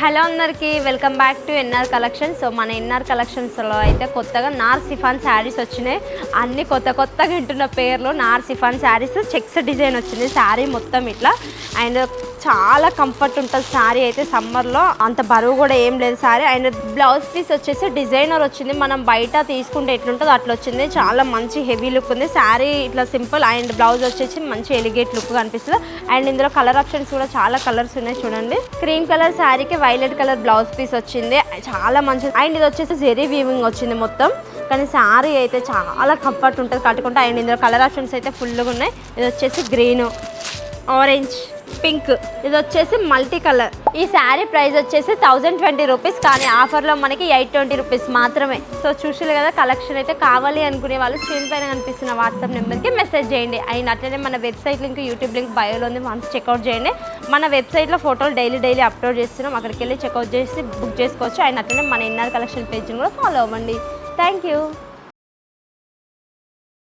Hello అందరికీ welcome back to NR collection so మన NR కలెక్షన్స్లో అయితే కొత్తగా నార్ సిఫాన్ శారీస్ వచ్చినాయి. అన్ని కొత్త కొత్తగా వింటున్న పేర్లు నార్ సిఫాన్ శారీస్ చెక్స్ డిజైన్ వచ్చింది శారీ మొత్తం ఇట్లా. అండ్ చాలా కంఫర్ట్ ఉంటుంది శారీ అయితే సమ్మర్లో అంత బరువు కూడా ఏం లేదు శారీ అండ్ బ్లౌజ్ పీస్ వచ్చేసి డిజైనర్ వచ్చింది. మనం బయట తీసుకుంటే ఎట్లుంటుందో అట్లా వచ్చింది. చాలా మంచి హెవీ లుక్ ఉంది. శారీ ఇట్లా సింపుల్ అండ్ బ్లౌజ్ వచ్చేసి మంచి ఎలిగేట్ లుక్ కనిపిస్తుంది. అండ్ ఇందులో కలర్ ఆప్షన్స్ కూడా చాలా కలర్స్ ఉన్నాయి చూడండి. క్రీమ్ కలర్ శారీకి వైలెట్ కలర్ బ్లౌజ్ పీస్ వచ్చింది. చాలా మంచిది అండ్ ఇది వచ్చేసి జెరీ వీవింగ్ వచ్చింది మొత్తం. కానీ శారీ అయితే చాలా కంఫర్ట్ ఉంటుంది. కట్టుకుంటే అండ్ ఇందులో కలర్ ఆప్షన్స్ అయితే ఫుల్గా ఉన్నాయి. ఇది వచ్చేసి గ్రీన్ ఆరెంజ్ పింక్. ఇది వచ్చేసి మల్టీ కలర్. ఈ శారీ ప్రైస్ వచ్చేసి థౌజండ్ ట్వంటీ రూపీస్ కానీ ఆఫర్లో మనకి ఎయిట్ ట్వంటీ రూపీస్ మాత్రమే. సో చూసారు కదా కలెక్షన్ అయితే కావాలి అనుకునే వాళ్ళు స్క్రీన్ పైన కనిపిస్తున్న వాట్సాప్ నెంబర్కి మెసేజ్ చేయండి. అండ్ అట్లనే మన వెబ్సైట్ లింక్ యూట్యూబ్ లింక్ బయోలో ఉంది వన్స్ చెక్అవుట్ చేయండి. మన వెబ్సైట్లో ఫోటోలు డైలీ డైలీ అప్లోడ్ చేస్తున్నాం. అక్కడికి వెళ్ళి చెక్అవుట్ చేసి బుక్ చేసుకోవచ్చు. అండ్ అట్లనే మన ఇన్నర్ కలెక్షన్ పేజ్ని కూడా ఫాలో అవ్వండి. Thank you